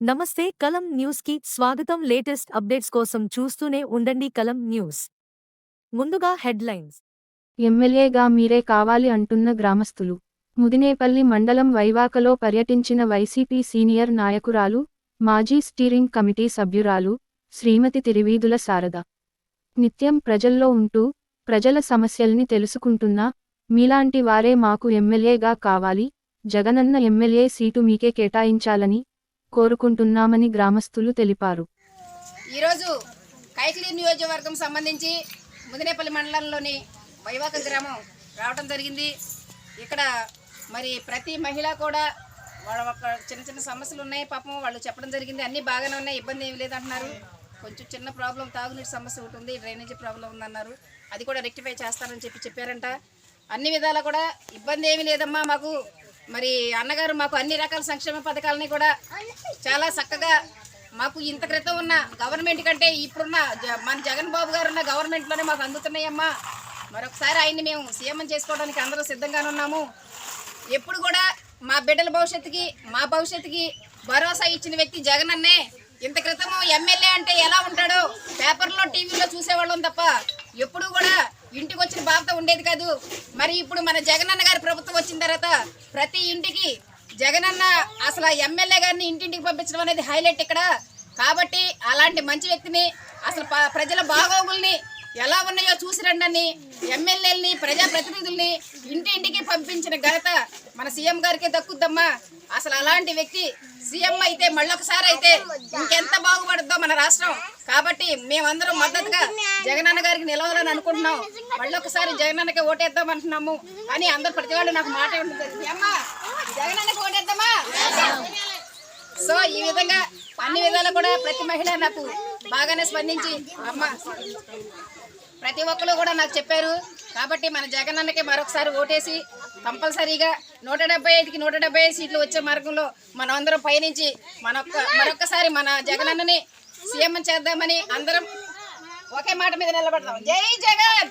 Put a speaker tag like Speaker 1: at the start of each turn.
Speaker 1: నమస్తే కలం న్యూస్కి స్వాగతం. లేటెస్ట్ అప్డేట్స్ కోసం చూస్తూనే ఉండండి కలం న్యూస్. ముందుగా హెడ్లైన్స్.
Speaker 2: ఎమ్మెల్యేగా మీరే కావాలి అంటున్న గ్రామస్తులు. ముదినేపల్లి మండలం వైవాకలో పర్యటించిన వైసీపీ సీనియర్ నాయకురాలు మాజీ స్టీరింగ్ కమిటీ సభ్యురాలు శ్రీమతి తిరివీధుల శారద. నిత్యం ప్రజల్లో ఉంటూ ప్రజల సమస్యల్ని తెలుసుకుంటున్నా మీలాంటి వారే మాకు ఎమ్మెల్యేగా కావాలి. జగనన్న ఎమ్మెల్యే సీటు మీకే కేటాయించాలని కోరుకుంటున్నామని గ్రామస్తులు తెలిపారు.
Speaker 3: ఈరోజు కైక్లీ నియోజకవర్గం సంబంధించి ముదినేపల్లి మండలంలోని వైవాక గ్రామం రావడం జరిగింది. ఇక్కడ మరి ప్రతి మహిళ కూడా వాళ్ళ ఒక చిన్న చిన్న సమస్యలు ఉన్నాయి. పాపం వాళ్ళు చెప్పడం జరిగింది. అన్నీ బాగానే ఉన్నాయి. ఇబ్బంది ఏమి లేదంటున్నారు. కొంచెం చిన్న ప్రాబ్లం తాగునీటి సమస్య ఒకటి ఉంది. డ్రైనేజీ ప్రాబ్లం ఉందన్నారు. అది కూడా రెక్టిఫై చేస్తారని చెప్పి చెప్పారంట. అన్ని విధాలా కూడా ఇబ్బంది ఏమి లేదమ్మా. మాకు మరి అన్నగారు మాకు అన్ని రకాల సంక్షేమ పథకాలని కూడా చాలా చక్కగా మాకు ఇంత క్రితం ఉన్న గవర్నమెంట్ కంటే ఇప్పుడున్న జ- మన జగన్ బాబు గారు ఉన్న గవర్నమెంట్లోనే మాకు అందుతున్నాయమ్మా. మరొకసారి ఆయన్ని మేము సీఎం చేసుకోవడానికి అందరూ సిద్ధంగానే ఉన్నాము. ఎప్పుడు కూడా మా బిడ్డల భవిష్యత్తుకి మా భవిష్యత్తుకి భరోసా ఇచ్చిన వ్యక్తి జగన్ అన్నే ఇంత క్రితము ఎమ్మెల్యే అంటే ఎలా ఉంటాడో పేపర్లో టీవీలో చూసేవాళ్ళం తప్ప ఎప్పుడు కూడా ఇంటికి వచ్చిన బాధ ఉండేది కాదు. మరి ఇప్పుడు మన జగనన్న గారి ప్రభుత్వం వచ్చిన తర్వాత ప్రతి ఇంటికి జగనన్న అసలు ఎమ్మెల్యే గారిని ఇంటింటికి పంపించడం అనేది హైలైట్ ఇక్కడ. కాబట్టి అలాంటి మంచి వ్యక్తిని అసలు ప- ప్రజల బాగోగుల్ని ఎలా ఉన్నాయో చూసి రండని ఎమ్మెల్యేలని ప్రజాప్రతినిధుల్ని ఇంటింటికి పంపించిన ఘనత మన సీఎం గారికే దక్కుద్దమ్మా. అసలు అలాంటి వ్యక్తి సీఎం అయితే మళ్ళొకసారి అయితే ఇంకెంత బాగుపడుద్దో మన రాష్ట్రం. కాబట్టి మేమందరం మద్దతుగా జగనన్న గారికి నిలవాలని అనుకుంటున్నాం. మళ్ళొకసారి జగనన్నకి ఓటేద్దాం అంటున్నాము. అని అందరు ప్రతి వాళ్ళు నాకు మాట ఉంటుంది అమ్మా జగనన్నకి ఓటేద్దామా? సో ఈ విధంగా అన్ని విధాలు కూడా ప్రతి మహిళ నాకు బాగానే స్పందించి అమ్మ ప్రతి ఒక్కరు కూడా నాకు చెప్పారు. కాబట్టి మన జగనన్నకి మరొకసారి ఓటేసి కంపల్సరీగా నూట డెబ్బై ఐదుకి నూట డెబ్బై ఐదు సీట్లు వచ్చే మార్గంలో మనం అందరం పయనించి మన మరొకసారి మన జగనన్నని సీఎం చేద్దామని అందరం ఒకే మాట మీద నిలబడతాం జై జగన్!